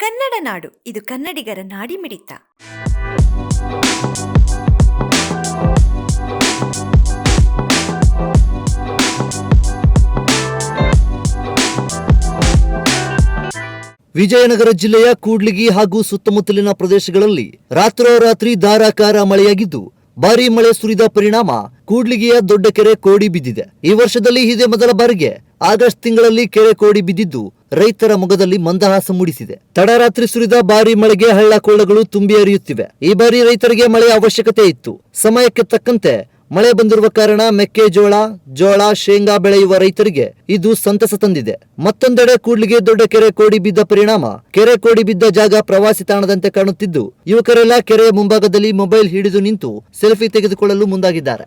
ಕನ್ನಡ ನಾಡು, ಇದು ಕನ್ನಡಿಗರ ನಾಡಿ ಮಿಡಿತ. ವಿಜಯನಗರ ಜಿಲ್ಲೆಯ ಕೂಡ್ಲಿಗಿ ಹಾಗೂ ಸುತ್ತಮುತ್ತಲಿನ ಪ್ರದೇಶಗಳಲ್ಲಿ ರಾತ್ರೋರಾತ್ರಿ ಧಾರಾಕಾರ ಮಳೆಯಾಗಿದ್ದು ಭಾರೀ ಮಳೆ ಸುರಿದ ಪರಿಣಾಮ ಕೂಡ್ಲಿಗಿಯ ದೊಡ್ಡ ಕೆರೆ ಕೋಡಿ ಬಿದ್ದಿದೆ. ಈ ವರ್ಷದಲ್ಲಿ ಇದೇ ಮೊದಲ ಬಾರಿಗೆ ಆಗಸ್ಟ್ ತಿಂಗಳಲ್ಲಿ ಕೆರೆ ಕೋಡಿ ಬಿದ್ದಿದ್ದು ರೈತರ ಮೊಗದಲ್ಲಿ ಮಂದಹಾಸ ಮೂಡಿಸಿದೆ. ತಡರಾತ್ರಿ ಸುರಿದ ಭಾರೀ ಮಳೆಗೆ ಹಳ್ಳ ಕೊಳ್ಳಗಳು ತುಂಬಿ ಹರಿಯುತ್ತಿವೆ. ಈ ಬಾರಿ ರೈತರಿಗೆ ಮಳೆಯ ಅವಶ್ಯಕತೆ ಇತ್ತು. ಸಮಯಕ್ಕೆ ತಕ್ಕಂತೆ ಮಳೆ ಬಂದಿರುವ ಕಾರಣ ಮೆಕ್ಕೆಜೋಳ, ಜೋಳ, ಶೇಂಗಾ ಬೆಳೆಯುವ ರೈತರಿಗೆ ಇದು ಸಂತಸ ತಂದಿದೆ. ಮತ್ತೊಂದೆಡೆ ಕೂಡ್ಲಿಗೆ ದೊಡ್ಡ ಕೆರೆ ಕೋಡಿ ಬಿದ್ದ ಪರಿಣಾಮ. ಕೆರೆ ಕೋಡಿ ಬಿದ್ದ ಜಾಗ ಪ್ರವಾಸಿ ತಾಣದಂತೆ ಕಾಣುತ್ತಿದ್ದು, ಯುವಕರೆಲ್ಲ ಕೆರೆಯ ಮುಂಭಾಗದಲ್ಲಿ ಮೊಬೈಲ್ ಹಿಡಿದು ನಿಂತು ಸೆಲ್ಫಿ ತೆಗೆದುಕೊಳ್ಳಲು ಮುಂದಾಗಿದ್ದಾರೆ.